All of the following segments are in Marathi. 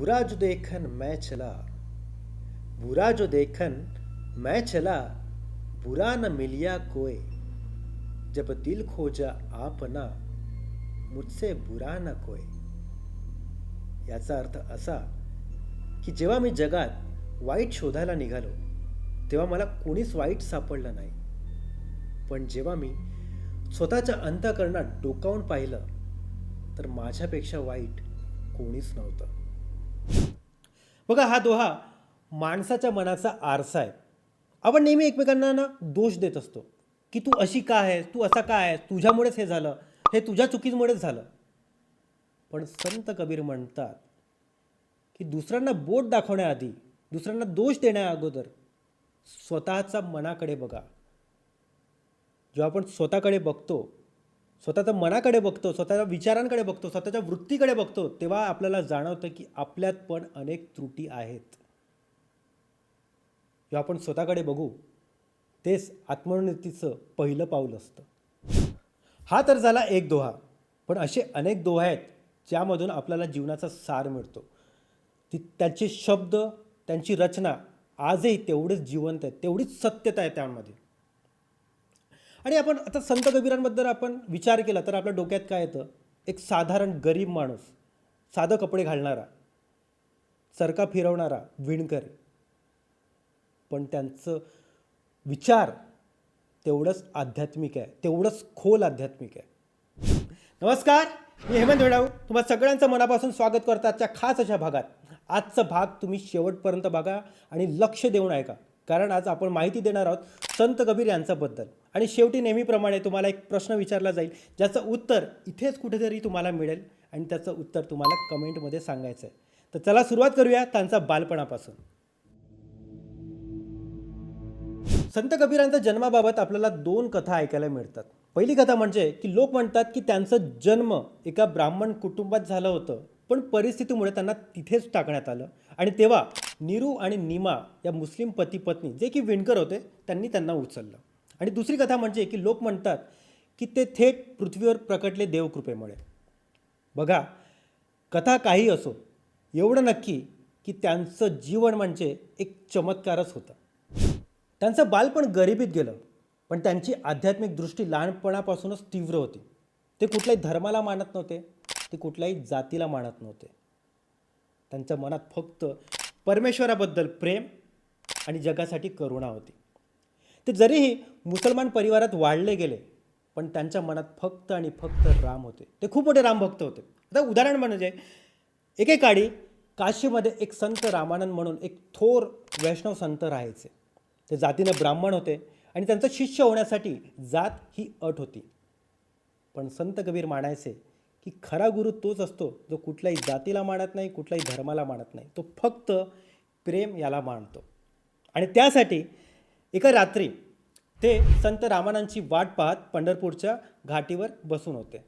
बुरा जो देखन मैं चला। बुरा जो देखन मैं चला बुरा न मिलिया कोय जब दिल खोजा आपना मुझसे बुरा न कोय याचा अर्थ असा की जेव्हा मी जगात वाईट शोधायला निघालो तेव्हा मला कोणीच वाईट सापडलं नाही. पण जेव्हा मी स्वतःच्या अंतकरणात डोकावून पाहिलं तर माझ्यापेक्षा वाईट कोणीच नव्हतं. बघा हा दोहा माणसाच्या मनाचा आरसा आहे. आपण नेहमी एकमेकांना ना दोष देत असतो की तू अशी का आहेस तू असा का आहेस तुझ्यामुळेच हे झालं हे तुझ्या चुकीमुळेच झालं. पण संत कबीर म्हणतात की दुसऱ्यांना बोट दाखवण्याआधी दुसऱ्यांना दोष देण्या अगोदर मनाकडे बघा. जेव्हा आपण स्वतःकडे बघतो स्वतःच्या मनाकडे बघतो स्वतःच्या विचारांकडे बघतो स्वतःच्या वृत्तीकडे बघतो तेव्हा आपल्याला जाणवतं की आपल्यात पण अनेक त्रुटी आहेत. किंवा आपण स्वतःकडे बघू तेच आत्मोन्नतीचं पहिलं पाऊल असतं. हा तर झाला एक दोहा पण असे अनेक दोहा आहेत ज्यामधून आपल्याला जीवनाचा सार मिळतो. ती त्यांचे शब्द त्यांची रचना आजही तेवढेच जिवंत आहेत तेवढीच सत्यता आहे त्यामध्ये. आणि आपण आता संत कबीरांबद्दल आपण विचार केला तर आपल्या डोक्यात काय येतं? एक साधारण गरीब माणूस साधं कपडे घालणारा चरका फिरवणारा विणकर. पण त्यांचं विचार तेवढंच आध्यात्मिक आहे तेवढंच खोल आध्यात्मिक आहे. नमस्कार मी हेमंत वेडाऊ तुम्हा सगळ्यांचं मनापासून स्वागत करतो आजच्या खास अशा भागात. आजचा भाग तुम्ही शेवटपर्यंत बघा आणि लक्ष देऊन ऐका. कारण आज आपण माहिती देणार आहोत संत कबीर यांच्याबद्दल. आणि शेवटी नेहमीप्रमाणे तुम्हाला एक प्रश्न विचारला जाईल ज्याचं उत्तर इथेच कुठेतरी तुम्हाला मिळेल आणि त्याचं उत्तर तुम्हाला कमेंटमध्ये सांगायचं आहे. तर चला सुरुवात करूया त्यांचा बालपणापासून. संत कबीरांच्या जन्माबाबत आपल्याला दोन कथा ऐकायला मिळतात. पहिली कथा म्हणजे की लोक म्हणतात की त्यांचं जन्म एका ब्राह्मण कुटुंबात झालं होतं पण परिस्थितीमुळे त्यांना तिथेच टाकण्यात आलं. आणि तेव्हा निरू आणि निमा या मुस्लिम पती पत्नी जे की विणकर होते त्यांनी त्यांना उचललं. आणि दुसरी कथा म्हणजे की लोक म्हणतात की ते थेट पृथ्वीवर प्रकटले देवकृपेमुळे. बघा कथा काही असो एवढं नक्की की त्यांचं जीवन म्हणजे एक चमत्कारच होता. त्यांचं बालपण गरिबीत गेलं पण त्यांची आध्यात्मिक दृष्टी लहानपणापासूनच तीव्र होती. ते कुठल्याही धर्माला मानत नव्हते ते कुठल्याही जातीला मानत नव्हते. त्यांच्या मनात फक्त परमेश्वराबद्दल प्रेम आणि जगासाठी करुणा होती. ते जरीही मुसलमान परिवारात वाढले गेले पण त्यांच्या मनात फक्त आणि फक्त राम होते. ते खूप मोठे रामभक्त होते. आता उदाहरण म्हणजे एकेकाळी काशीमध्ये एक संत रामानंद म्हणून एक थोर वैष्णव संत राहायचे. ते जातीनं ब्राह्मण होते आणि त्यांचं शिष्य होण्यासाठी जात ही अट होती. पण संत कबीर मानायचे की खरा गुरु तोच असतो जो कुठल्याही जातीला मानत नाही कुठल्याही धर्माला मानत नाही. तो फक्त प्रेम याला मानतो. आणि त्यासाठी एका रात्री ते संत रामानंदची वाट पाहत पंढरपूरच्या घाटीवर बसून होते.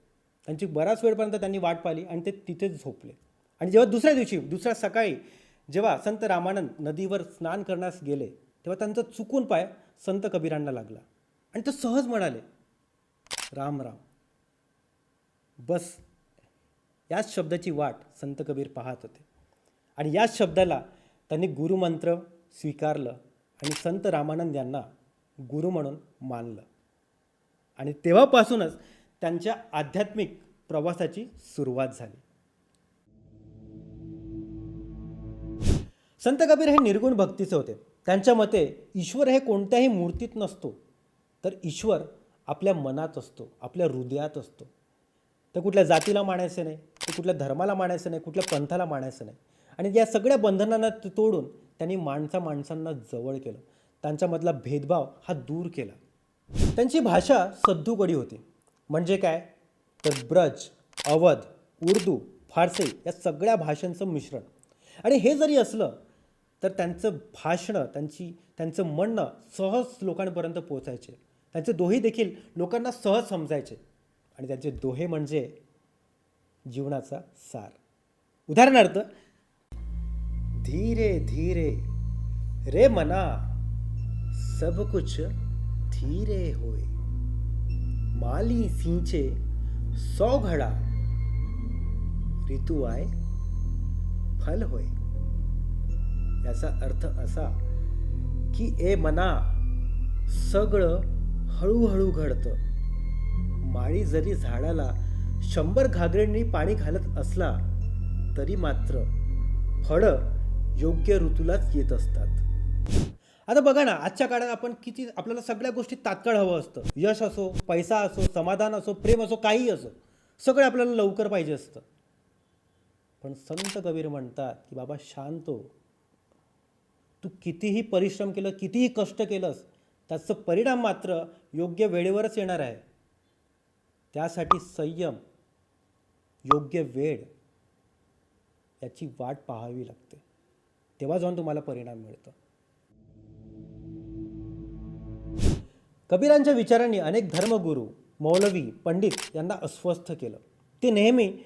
त्यांची बराच वेळपर्यंत त्यांनी वाट पाहिली आणि ते तिथेच झोपले. आणि जेव्हा दुसऱ्या दिवशी दुसऱ्या सकाळी जेव्हा संत रामानंद नदीवर स्नान करण्यास गेले तेव्हा त्यांचा चुकून पाय संत कबीरांना लागला. आणि ते सहज म्हणाले राम राम. बस. याच शब्दाची वाट संत कबीर पाहत होते. आणि याच शब्दाला त्यांनी गुरुमंत्र स्वीकारलं आणि संत रामानंद यांना गुरु म्हणून मानलं. आणि तेव्हापासूनच त्यांच्या आध्यात्मिक प्रवासाची सुरुवात झाली. संत कबीर हे निर्गुण भक्तीचे होते. त्यांच्या मते ईश्वर हे कोणत्याही मूर्तीत नसतो तर ईश्वर आपल्या मनात असतो आपल्या हृदयात असतो. तर कुठल्या जातीला मानायचं नाही तर कुठल्या धर्माला मानायचं नाही कुठल्या पंथाला मानायचं नाही. आणि या सगळ्या बंधनांना तोडून त्यांनी माणसा माणसांना जवळ केलं. त्यांच्यामधला भेदभाव हा दूर केला. त्यांची भाषा सद्दूगडी होती. म्हणजे काय? तर ब्रज अवध उर्दू फारसी या सगळ्या भाषांचं मिश्रण. आणि हे जरी असलं तर त्यांचं भाषणं त्यांची त्यांचं म्हणणं सहज लोकांपर्यंत पोचायचे त्यांचे दोही देखील लोकांना सहज समजायचे. आणि त्यांचे दोहे म्हणजे जीवनाचा सार. उदाहरणार्थ धीरे धीरे रे मना सब कुछ धीरे होय माली सिंचे सौ घड़ा ऋतु आय फल होय याचा अर्थ असा की ए मना सगळं हळूहळू घडतं. माळी जरी झाडाला शंभर घागरेंनी पाणी घालत असला तरी मात्र फळं योग्य ऋतूलाच येत असतात. आता बघा ना आजच्या काळात आपण किती आपल्याला सगळ्या गोष्टी तात्काळ हवं असतं. यश असो पैसा असो समाधान असो प्रेम असो काही असो सगळं आपल्याला लवकर पाहिजे असतं. पण संत कबीर म्हणतात की बाबा शांत हो. तू कितीही परिश्रम केलं कितीही कष्ट केलंस त्याचं परिणाम मात्र योग्य वेळेवरच येणार आहे. त्यासाठी संयम योग्य वेळ याची वाट पाहावी लागते. तेव्हा जाऊन तुम्हाला परिणाम मिळतो. कबीरांच्या विचारांनी अनेक धर्मगुरू मौलवी पंडित यांना अस्वस्थ केलं. ते नेहमी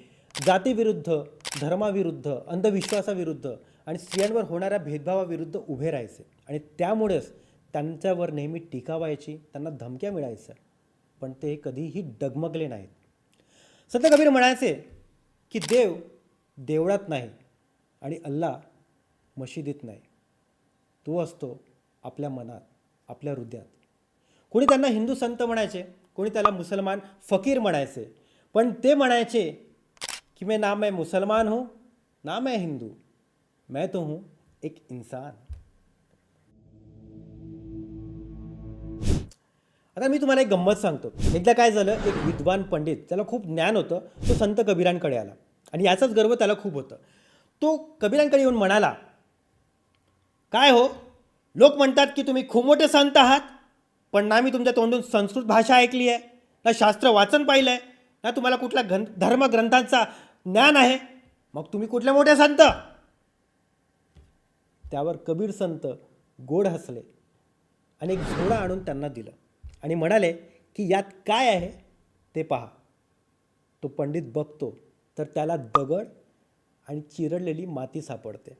जातीविरुद्ध धर्माविरुद्ध अंधविश्वासाविरुद्ध आणि स्त्रियांवर होणाऱ्या भेदभावाविरुद्ध उभे राहायचे आणि त्यामुळेच त्यांच्यावर नेहमी टीका व्हायची त्यांना धमक्या मिळायच्या. पण ते कधीही डगमगले नाहीत. संत कबीर म्हणायचे की देव देवळात नाही आणि अल्ला मशिदीत नाही. तो असतो आपल्या मनात आपल्या हृदयात. कोणी त्यांना हिंदू संत म्हणायचे कोणी त्याला मुसलमान फकीर म्हणायचे पण ते म्हणायचे कि मैं ना मैं मुसलमान हूँ ना मैं हिंदू मैं तो हूँ एक इंसान. आता मी तुम्हाला एक गंमत सांगतो. एकदा काय झालं एक विद्वान पंडित त्याला खूप ज्ञान होतं तो संत कबीरांकडे आला. आणि याचाच गर्व त्याला खूप होतं. तो कबीरांकडे येऊन म्हणाला काय हो? लोक म्हणतात की तुम्ही खूप मोठे संत आहात पण ना मी तुमच्या तोंडून संस्कृत भाषा ऐकली आहे ना शास्त्र वाचन पाहिलं आहे ना तुम्हाला कुठल्या ग्रं धर्मग्रंथांचा ज्ञान आहे. मग तुम्ही कुठले मोठे संत? त्यावर कबीर संत गोड हसले आणि एक झोडा आणून त्यांना दिलं. आणि म्हणाले की यात काय आहे ते पहा. तो पंडित बघतो तर त्याला दगड आणि चिरडलेली माती सापडते.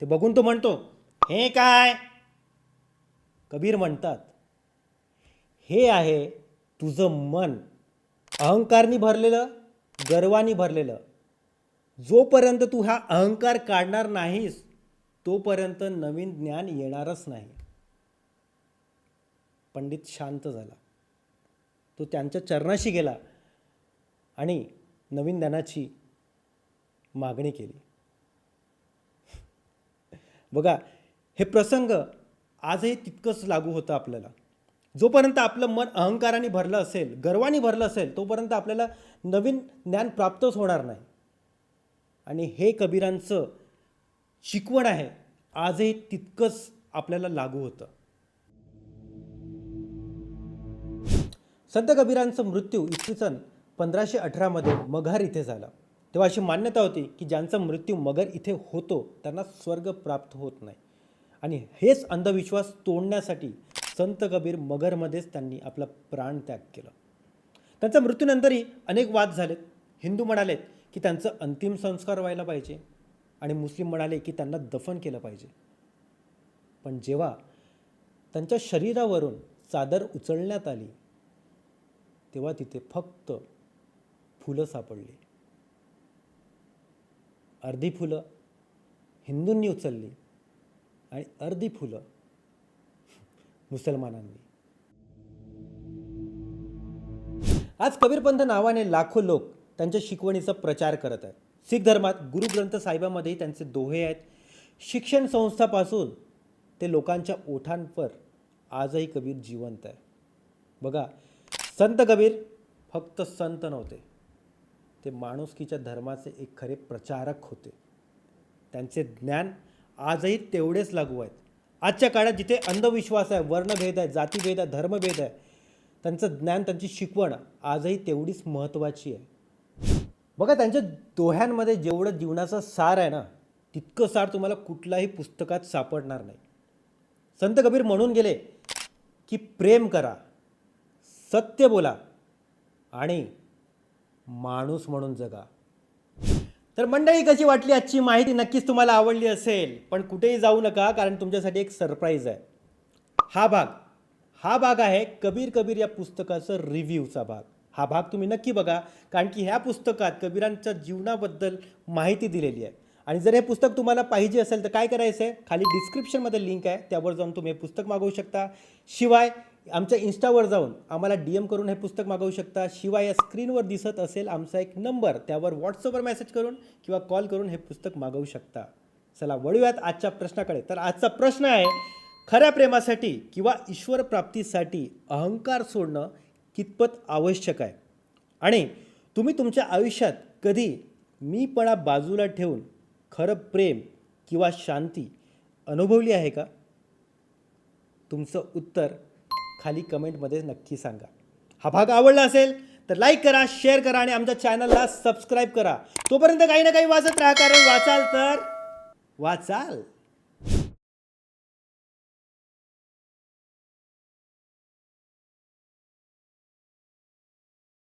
ते बघून तो म्हणतो हे काय? कबीर म्हणतात हे आहे तुझं मन. अहंकारनी भरलेलं गर्वानी भरलेलं. जोपर्यंत तू हा अहंकार काढणार नाहीस तोपर्यंत नवीन ज्ञान येणारच नाही. पंडित शांत झाला. तो त्यांच्या चरणाशी गेला आणि नवीन ज्ञानाची मागणी केली. बघा हे प्रसंग आजही तितकंच लागू होतं आपल्याला. जोपर्यंत आपलं मन अहंकाराने भरलं असेल गर्वाने भरलं असेल तोपर्यंत आपल्याला नवीन ज्ञान प्राप्तच होणार नाही. आणि हे कबीरांचं शिकवण आहे आजही तितकंच आपल्याला लागू होतं. संत कबीरांचा मृत्यू इसवी सन पंधराशे अठरामध्ये मघार इथे झाला. तेव्हा अशी मान्यता होती की ज्यांचा मृत्यू मगर इथे होतो त्यांना स्वर्ग प्राप्त होत नाही. आणि हेच अंधविश्वास तोडण्यासाठी संत कबीर मगरमध्येच त्यांनी आपला प्राण त्याग केला. त्यांच्या मृत्यूनंतरही अनेक वाद झालेत. हिंदू म्हणालेत की त्यांचं अंतिम संस्कार व्हायला पाहिजे आणि मुस्लिम म्हणाले की त्यांना दफन केलं पाहिजे. पण जेव्हा त्यांच्या शरीरावरून चादर उचलण्यात आली तेव्हा तिथे फक्त फुलं सापडली. अर्धी फुलं हिंदूंनी उचलली आणि अर्धी फुलं मुसलमानांनी. आज कबीरपंथ नावाने लाखो लोक त्यांच्या शिकवणीचा प्रचार करत आहेत. शीख धर्मात गुरु ग्रंथ साहेबामध्ये त्यांचे दोहे आहेत. शिक्षण संस्थापासून ते लोकांच्या ओठांवर आजही कबीर जिवंत आहे. बघा संत कबीर फक्त संत नव्हते. ते माणुसकीच्या धर्माचे एक खरे प्रचारक होते. त्यांचे ज्ञान आजही तेवढेच लागू आहेत. आजच्या काळात जिथे अंधविश्वास आहे वर्णभेद आहे जातीभेद आहे धर्मभेद आहे त्यांचं ज्ञान त्यांची शिकवण आजही तेवढीच महत्त्वाची आहे. बघा त्यांच्या दोह्यांमध्ये जेवढं जीवनाचा सार आहे ना तितकं सार तुम्हाला कुठल्याही पुस्तकात सापडणार नाही. संत कबीर म्हणून गेले की प्रेम करा. सत्य बोला आणि माणूस म्हणून जगा. तर मंडळी कशी वाटली आजची माहिती? नक्कीच तुम्हाला आवडली असेल पण कुठेही जाऊ नका कारण तुमच्यासाठी एक सरप्राईज आहे. हा भाग हा भाग आहे कबीर कबीर या पुस्तकाचं रिव्ह्यूचा भाग. हा भाग तुम्ही नक्की बघा कारण की ह्या पुस्तकात कबीरांच्या जीवनाबद्दल माहिती दिलेली आहे. आणि जर हे पुस्तक तुम्हाला पाहिजे असेल तर काय करायचं आहे खाली डिस्क्रिप्शनमध्ये लिंक आहे त्यावर जाऊन तुम्ही हे पुस्तक मागवू शकता. शिवाय आमच्या इन्स्टावर जाऊन आम्हाला डी एम करून हे पुस्तक मागवू शकता. शिवाय या स्क्रीनवर दिसत असेल आमचा एक नंबर. त्यावर व्हॉट्सअपवर मेसेज करून किंवा कॉल करून हे पुस्तक मागवू शकता. चला वळूयात आजच्या प्रश्नाकडे. तर आजचा प्रश्न आहे खऱ्या प्रेमासाठी किंवा ईश्वर प्राप्तीसाठी अहंकार सोडणं कितपत आवश्यक आहे? आणि तुम्ही तुमच्या आयुष्यात कधी मीपणा बाजूला ठेवून खरं प्रेम किंवा शांती अनुभवली आहे का? तुमचं उत्तर खाली कमेंटमध्ये नक्की सांगा. हा भाग आवडला असेल तर लाईक करा शेअर करा आणि आमच्या चॅनलला सबस्क्राईब करा. तोपर्यंत काही ना काही वाचत राहा कारण वाचाल तर वाचाल.